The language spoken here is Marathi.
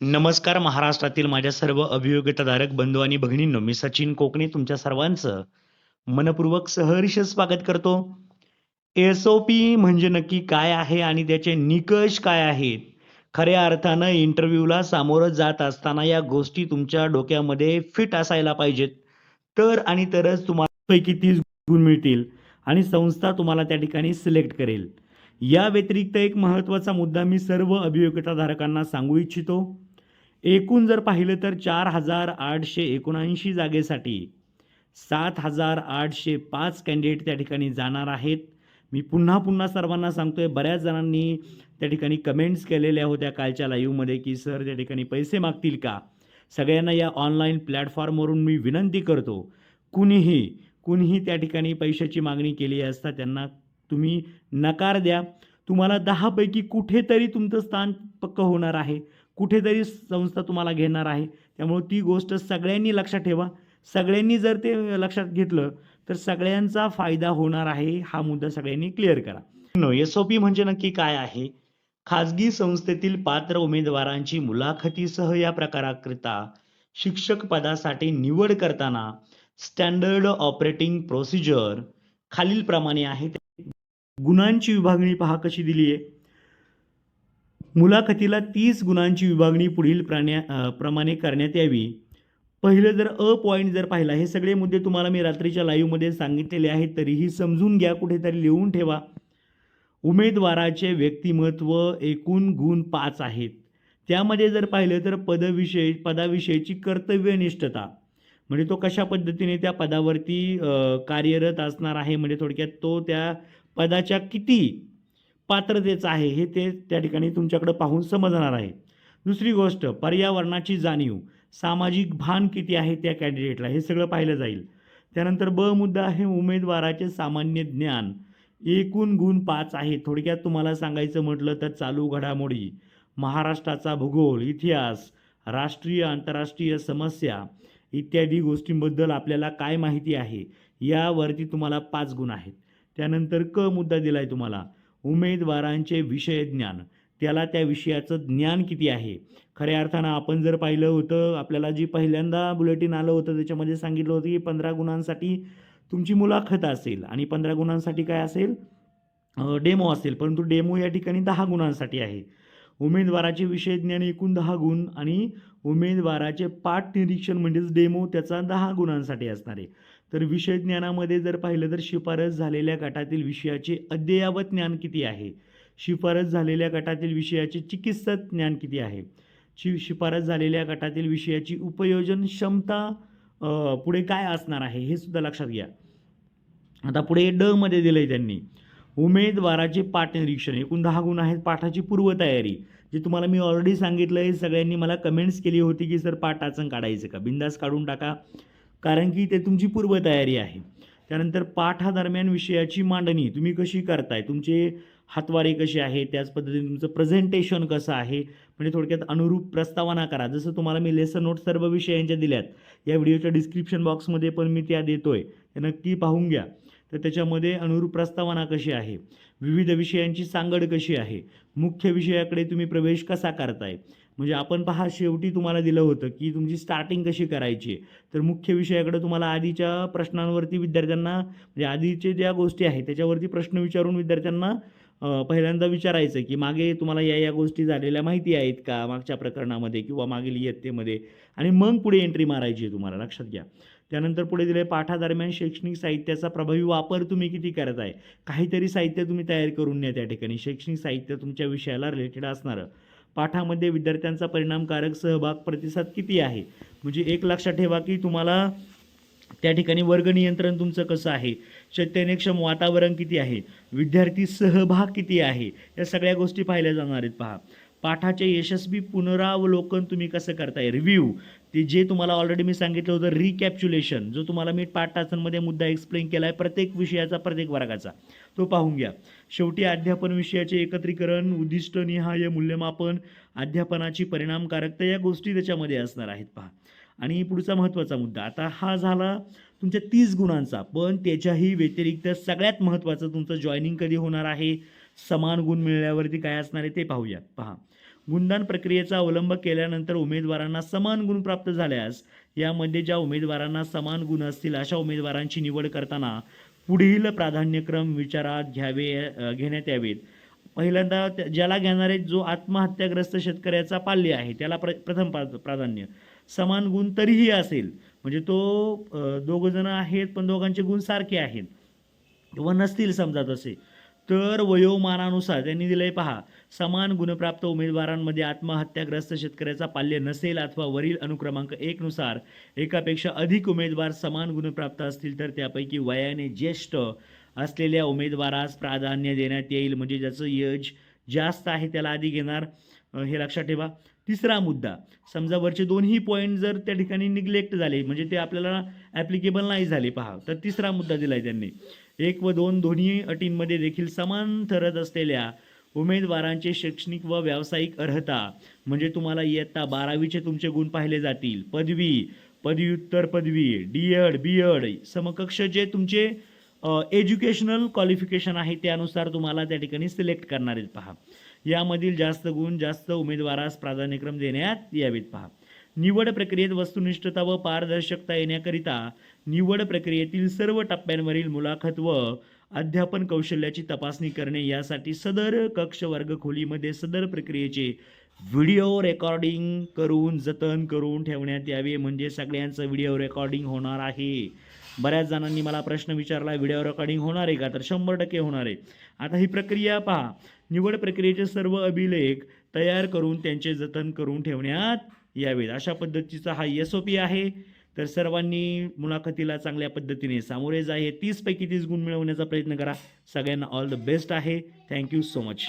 नमस्कार महाराष्ट्रातील माझ्या सर्व अभियोग्यताधारक बंधू आणि भगिनींनो मी सचिन कोकणे तुमच्या सर्वांचं मनपूर्वक सहर्ष स्वागत करतो. एस ओ पी म्हणजे नक्की काय आहे आणि त्याचे निकष काय आहेत? खऱ्या अर्थानं इंटरव्ह्यूला सामोरं जात असताना या गोष्टी तुमच्या डोक्यामध्ये फिट असायला पाहिजेत. तर आणि तरच तुम्हाला पैकी तीस गुण मिळतील आणि संस्था तुम्हाला त्या ठिकाणी सिलेक्ट करेल. या व्यतिरिक्त एक महत्त्वाचा मुद्दा मी सर्व अभियोग्यताधारकांना सांगू इच्छितो. एकूण जर पाहिलं तर चार हजार आठशे एकोणऐंशी जागेसाठी सात हजार आठशे पाच कॅन्डिडेट त्या ठिकाणी जाणार आहेत. मी पुन्हा पुन्हा सर्वांना सांगतोय बऱ्याच जणांनी त्या ठिकाणी कमेंट्स केलेल्या होत्या कालच्या लाईव्हमध्ये की सर त्या ठिकाणी पैसे मागतील का? सगळ्यांना या ऑनलाईन प्लॅटफॉर्मवरून मी विनंती करतो कुणीही कुणीही त्या ठिकाणी पैशाची मागणी केली असता त्यांना तुम्ही नकार द्या. तुम्हाला दहापैकी कुठेतरी तुमचं स्थान पक्क होणार आहे. कुठेतरी संस्था तुम्हाला घेणार आहे. त्यामुळे ती गोष्ट सगळ्यांनी लक्षात ठेवा. सगळ्यांनी जर ते लक्षात घेतलं तर सगळ्यांचा फायदा होणार आहे हा मुद्दा सगळ्यांनी क्लिअर करा. एस ओ पी म्हणजे नक्की काय आहे? खाजगी संस्थेतील पात्र उमेदवारांची मुलाखतीसह या प्रकाराकरिता शिक्षक पदासाठी निवड करताना स्टँडर्ड ऑपरेटिंग प्रोसिजर खालीलप्रमाणे आहे. गुणांची विभागणी पहा कशी दिली आहे मुलाखतीला तीस गुणांची विभागणी पुढील प्राण्या प्रमाणे करण्यात यावी. पहिलं जर अ पॉईंट जर पाहिला हे सगळे मुद्दे तुम्हाला मी रात्रीच्या लाईव्हमध्ये सांगितलेले आहेत तरीही समजून घ्या कुठेतरी लिहून ठेवा. उमेदवाराचे व्यक्तिमत्व एकूण गुण पाच आहेत. त्यामध्ये जर पाहिलं तर पदविषयी पदाविषयीची कर्तव्यनिष्ठता. म्हणजे तो कशा पद्धतीने त्या पदावरती कार्यरत असणार आहे म्हणजे थोडक्यात तो त्या पदाच्या किती पात्रतेचं आहे हे ते त्या ठिकाणी तुमच्याकडे पाहून समजणार आहे. दुसरी गोष्ट पर्यावरणाची जाणीव. सामाजिक भान किती आहे त्या कॅन्डिडेटला हे सगळं पाहिलं जाईल. त्यानंतर ब मुद्दा आहे उमेदवाराचे सामान्य ज्ञान. एकूण गुण पाच आहे. थोडक्यात तुम्हाला सांगायचं म्हटलं तर चालू घडामोडी महाराष्ट्राचा भूगोल इतिहास राष्ट्रीय आंतरराष्ट्रीय समस्या इत्यादी गोष्टींबद्दल आपल्याला काय माहिती आहे? यावरती तुम्हाला पाच गुण आहेत. त्यानंतर क मुद्दा दिला आहे तुम्हाला. उमेदवारांचे विषय ज्ञान. त्याला त्या विषयाचं ज्ञान किती आहे? खऱ्या अर्थानं आपण जर पाहिलं होतं आपल्याला जी पहिल्यांदा बुलेटिन आलं होतं त्याच्यामध्ये सांगितलं होतं की पंधरा गुणांसाठी तुमची मुलाखत असेल आणि पंधरा गुणांसाठी काय असेल? डेमो असेल परंतु डेमो या ठिकाणी दहा गुणांसाठी आहे. उमेदवाराचे विषय ज्ञान एकूण दहा गुण आणि उमेदवाराचे पाठ निरीक्षण म्हणजेच डेमो त्याचा दहा गुणांसाठी असणार आहे. तर विषय ज्ञानामध्ये जर पाहिलं तर शिफारस झालेल्या गटातील विषयाचे अद्ययावत ज्ञान किती आहे? शिफारस झालेल्या गटातील विषयाचे चिकित्सक ज्ञान किती आहे? शि शिफारस झालेल्या गटातील विषयाची उपयोजन क्षमता पुढे काय असणार आहे हे सुद्धा लक्षात घ्या. आता पुढे ड मध्ये आहे त्यांनी. उमेदवाराचे पाठ निरीक्षण एकूण दहा गुण आहेत पाठाची पूर्वतयारी. जे तुम्हाला मी ऑलरेडी सांगितलं आहे सगळ्यांनी मला कमेंट्स केली होती की सर पाठ टाचण काढायचं का? बिंदास काढून टाका. कारण की ते तुमची पूर्वतयारी आहे. त्यानंतर पाठादरम्यान विषयाची मांडणी तुम्ही कशी करताय? तुमचे हातवारे कसे आहे त्याच पद्धतीने तुमचं प्रेझेंटेशन कसं आहे? म्हणजे थोडक्यात अनुरूप प्रस्तावना करा. जसं तुम्हाला मी लेसन नोट सर्व विषयांच्या दिल्यात या व्हिडिओच्या डिस्क्रिप्शन बॉक्समध्ये पण मी त्या देतो आहे नक्की पाहून घ्या. तर त्याच्यामध्ये अनुरूप प्रस्तावना कशी आहे? विविध विषयांची सांगड कशी आहे? मुख्य विषयाकडे तुम्ही प्रवेश कसा करताय? म्हणजे आपण पहा शेवटी तुम्हाला दिलं होतं की तुमची स्टार्टिंग कशी करायची आहे? तर मुख्य विषयाकडे तुम्हाला आधीच्या प्रश्नांवरती विद्यार्थ्यांना म्हणजे आधीचे ज्या गोष्टी आहेत त्याच्यावरती प्रश्न विचारून विद्यार्थ्यांना पहिल्यांदा विचारायचं की मागे तुम्हाला या या गोष्टी झालेल्या माहिती आहेत का? मागच्या प्रकरणामध्ये किंवा मागील इयत्तेमध्ये. आणि मग पुढे एंट्री मारायची आहे तुम्हाला. लक्षात घ्या. त्यानंतर पुढे दिले पाठादरम्यान शैक्षणिक साहित्याचा प्रभावी वापर तुम्ही किती करत आहे काहीतरी साहित्य तुम्ही तयार करून न्या त्या ठिकाणी. शैक्षणिक साहित्य तुमच्या विषयाला रिलेटेड असणारं. पाठामध्ये विद्यार्थ्यांचा परिणामकारक सहभाग प्रतिसाद किती आहे? म्हणजे एक लक्षात ठेवा की तुम्हाला त्या ठिकाणी वर्ग नियंत्रण तुमचं कसं आहे? चैतन्यक्षम वातावरण किती आहे? विद्यार्थी सहभाग किती आहे? या सगळ्या गोष्टी पाहिल्या जाणार आहेत. पहा. पाठाचे यशस्वी पुनरावलोकन तुम्ही कसं करताय? रिव्ह्यू ते जे तुम्हाला ऑलरेडी मी सांगितलं होतं रिकॅप्च्युलेशन जो तुम्हाला मी पाठ तासांमध्ये मुद्दा एक्सप्लेन केला आहे प्रत्येक विषयाचा प्रत्येक वर्गाचा. तो पाहून घ्या. शेवटी अध्यापन विषयाचे एकत्रीकरण उद्दिष्टनिहाय मूल्यमापन अध्यापनाची परिणामकारकता या गोष्टी त्याच्यामध्ये असणार आहेत पहा. आणि पुढचा महत्त्वाचा मुद्दा आता हा झाला तुमच्या तीस गुणांचा पण त्याच्याही व्यतिरिक्त सगळ्यात महत्त्वाचं तुमचं जॉईनिंग कधी होणार आहे? समान गुण मिळाल्यावरती काय असणार आहे ते पाहूया. पहा. गुणदान प्रक्रियेचा अवलंब केल्यानंतर उमेदवारांना समान गुण प्राप्त झाल्यास यामध्ये ज्या उमेदवारांना समान गुण असतील अशा उमेदवारांची निवड करताना पुढील प्राधान्यक्रम विचारात घ्यावे घेण्यात यावेत. पहिल्यांदा त्या- ज्याला घेणारे जो आत्महत्याग्रस्त शेतकऱ्याचा पाल्य आहे त्याला प्र प्रथम प्रा प्राधान्य. समान गुण तरीही असेल म्हणजे तो दोघंजणं आहेत पण दोघांचे गुण सारखे आहेत. किंवा नसतील समजा तसे. तर वयोमानानुसार त्यांनी दिलंय पहा समान गुणप्राप्त उमेदवारांमध्ये आत्महत्याग्रस्त शेतकऱ्याचा पाल्य नसेल अथवा वरील अनुक्रमांक एकनुसार एकापेक्षा अधिक उमेदवार समान गुणप्राप्त असतील तर त्यापैकी वयाने ज्येष्ठ असलेल्या उमेदवारास प्राधान्य देण्यात येईल. म्हणजे ज्याचं यज जास्त आहे त्याला आधी घेणार. हे लक्षात ठेवा. तिसरा मुद्दा समजा वरचे दोन्ही पॉईंट जर त्या ठिकाणी निग्लेक्ट झाले म्हणजे ते आपल्याला ॲप्लिकेबल नाही झाले पहा. तर तिसरा मुद्दा दिला आहे त्यांनी. एक व दोन दोन्ही अटींमध्ये देखील समान ठरत असलेल्या उमेदवारांचे शैक्षणिक व व्यावसायिक अर्हता म्हणजे तुम्हाला इयत्ता बारावीचे तुमचे गुण पाहिले जातील. पदवी पदव्युत्तर पदवी डी एड बी एड समकक्ष जे तुमचे एज्युकेशनल क्वालिफिकेशन आहे त्यानुसार तुम्हाला त्या ठिकाणी सिलेक्ट करणार आहेत पहा. यामधील जास्त गुण जास्त उमेदवारास प्राधान्यक्रम देण्यात यावेत. पहा. निवड प्रक्रियेत वस्तुनिष्ठता व पारदर्शकता येण्याकरिता निवड प्रक्रियेतील सर्व टप्प्यांवरील मुलाखत व अध्यापन कौशल्याची तपासणी करणे यासाठी सदर कक्ष वर्ग खोलीमध्ये सदर प्रक्रियेचे व्हिडिओ रेकॉर्डिंग करून जतन करून ठेवण्यात यावे. म्हणजे सगळ्यांचं व्हिडिओ रेकॉर्डिंग होणार आहे. बऱ्याच जणांनी मला प्रश्न विचारला व्हिडिओ रेकॉर्डिंग होणार आहे का? तर शंभर टक्के होणार आहे. आता ही प्रक्रिया पहा. निवड प्रक्रियेचे सर्व अभिलेख तयार करून त्यांचे जतन करून ठेवण्यात यावेत. अशा पद्धतीचा हा एस ओ पी आहे. तर सर्वांनी मुलाखतीला चांगल्या पद्धतीने सामोरे जाय तीसपैकी तीस गुण मिळवण्याचा प्रयत्न करा. सगळ्यांना ऑल द बेस्ट आहे. Thank you so much